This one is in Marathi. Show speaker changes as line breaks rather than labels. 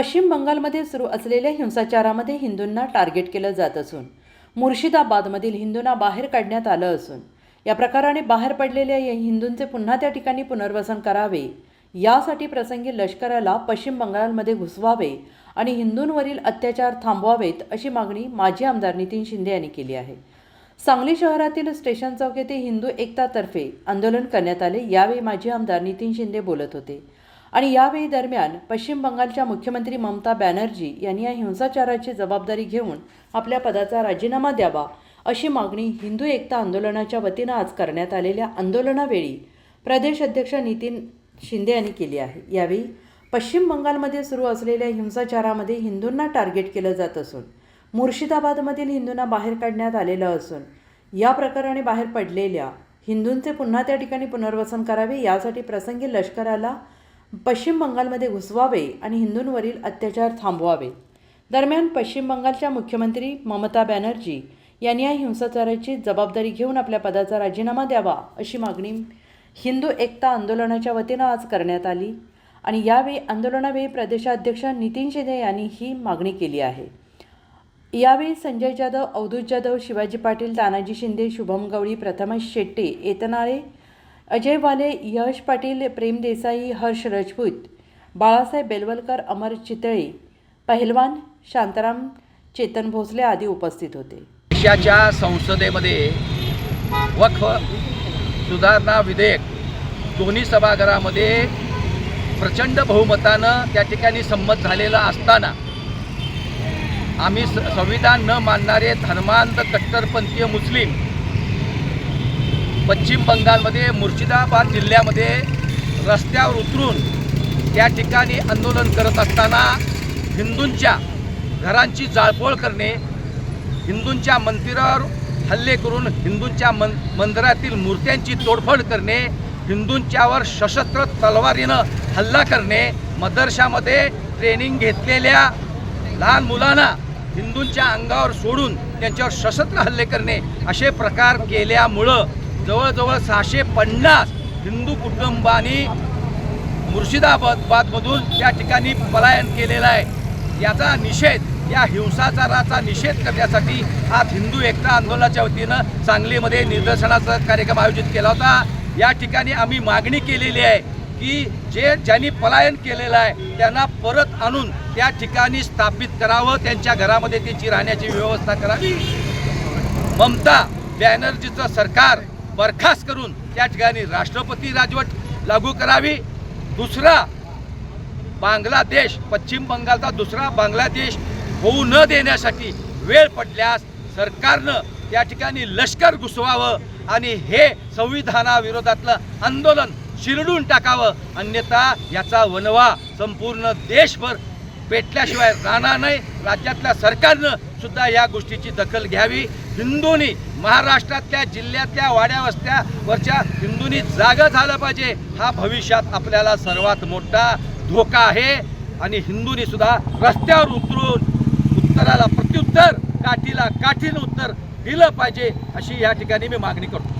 पश्चिम बंगालमध्ये सुरू असलेल्या हिंसाचारामध्ये हिंदूंना टार्गेट केलं जात असून मुर्शिदाबादमधील हिंदूंना बाहेर काढण्यात आलं असून या प्रकाराने बाहेर पडलेल्या या हिंदूंचे पुन्हा त्या ठिकाणी पुनर्वसन करावे यासाठी प्रसंगी लष्कराला पश्चिम बंगालमध्ये घुसवावे आणि हिंदूंवरील अत्याचार थांबवावेत अशी मागणी माजी आमदार नितीन शिंदे यांनी केली आहे. सांगली शहरातील स्टेशन चौक येथे हिंदू एकतातर्फे आंदोलन करण्यात आले यावेळी माजी आमदार नितीन शिंदे बोलत होते. आणि यावेळी दरम्यान पश्चिम बंगालच्या मुख्यमंत्री ममता बॅनर्जी यांनी या हिंसाचाराची जबाबदारी घेऊन आपल्या पदाचा राजीनामा द्यावा अशी मागणी हिंदू एकता आंदोलनाच्या वतीनं आज करण्यात आलेल्या आंदोलनावेळी प्रदेश अध्यक्ष नितीन शिंदे यांनी केली आहे. यावेळी पश्चिम बंगालमध्ये सुरू असलेल्या हिंसाचारामध्ये हिंदूंना टार्गेट केलं जात असून मुर्शिदाबादमधील हिंदूंना बाहेर काढण्यात आलेलं असून या प्रकरणी बाहेर पडलेल्या हिंदूंचे पुन्हा त्या ठिकाणी पुनर्वसन करावे यासाठी प्रसंगी लष्कराला पश्चिम बंगालमध्ये घुसवावे आणि हिंदूंवरील अत्याचार थांबवावे. दरम्यान पश्चिम बंगालच्या मुख्यमंत्री ममता बॅनर्जी यांनी या हिंसाचाराची जबाबदारी घेऊन आपल्या पदाचा राजीनामा द्यावा अशी मागणी हिंदू एकता आंदोलनाच्या वतीनं आज करण्यात आली आणि यावेळी आंदोलनावेळी प्रदेशाध्यक्ष नितीन शिंदे यांनी ही मागणी केली आहे. यावेळी संजय जाधव अवधूत जाधव शिवाजी पाटील तानाजी शिंदे शुभम गवळी प्रथमेश शेट्टे येतनाळे अजय वाले यश पाटील प्रेम देसाई हर्ष राजपूत बाळासाहेब बेलवलकर अमर चितळे पहिलवान शांताराम चेतन भोसले आदी उपस्थित होते.
देशाच्या संसदेमध्ये वक्फ सुधारणा विधेयक दोन्ही सभागृहामध्ये प्रचंड बहुमतानं त्या ठिकाणी संमत झालेलं असताना आम्ही स- संविधान न मानणारे धर्मांध कट्टरपंथीय मुस्लिम पश्चिम बंगालमध्ये मुर्शिदाबाद जिल्ह्यामध्ये रस्त्यावर उतरून त्या ठिकाणी आंदोलन करत असताना हिंदूंच्या घरांची जाळपोळ करणे हिंदूंच्या मंदिरावर हल्ले करून हिंदूंच्या मन मंदिरातील मूर्त्यांची तोडफोड करणे हिंदूंच्यावर सशस्त्र तलवारीनं हल्ला करणे मदरशामध्ये ट्रेनिंग घेतलेल्या लहान मुलांना हिंदूंच्या अंगावर सोडून त्यांच्यावर सशस्त्र हल्ले करणे असे प्रकार केल्यामुळं जवळजवळ सहाशे पन्नास हिंदू कुटुंबांनी मुर्शिदाबादमधून त्या ठिकाणी पलायन केलेलं आहे. याचा निषेध या हिंसाचाराचा निषेध करण्यासाठी आज हिंदू एकता आंदोलनाच्या वतीनं सांगलीमध्ये निदर्शनाचा कार्यक्रम आयोजित केला होता. या ठिकाणी आम्ही मागणी केलेली आहे की जे ज्यांनी पलायन केलेलं आहे त्यांना परत आणून त्या ठिकाणी स्थापित करावं त्यांच्या घरामध्ये त्यांची राहण्याची व्यवस्था करावी. ममता बॅनर्जीचं सरकार बरखास्त करून त्या ठिकाणी राष्ट्रपती राजवट लागू करावी. दुसरा बांगलादेश पश्चिम बंगालचा दुसरा बांगलादेश होऊ न देण्यासाठी वेळ पडल्यास सरकारनं त्या ठिकाणी लष्कर घुसवावं आणि हे संविधानाविरोधातलं आंदोलन शिरडून टाकावं. अन्यथा याचा वनवा संपूर्ण देशभर पेटल्याशिवाय राहणार नाही. राज्यातल्या सरकारनं सुद्धा या गोष्टीची दखल घ्यावी. हिंदूंनी महाराष्ट्रातल्या जिल्ह्यातल्या वाड्या वस्त्यावरच्या हिंदूंनी जागा झालं पाहिजे. हा भविष्यात आपल्याला सर्वात मोठा धोका आहे. आणि हिंदूंनी सुद्धा रस्त्यावर उतरून उत्तराला प्रत्युत्तर काठीला काठीनं उत्तर दिलं पाहिजे अशी या ठिकाणी मी मागणी करतो.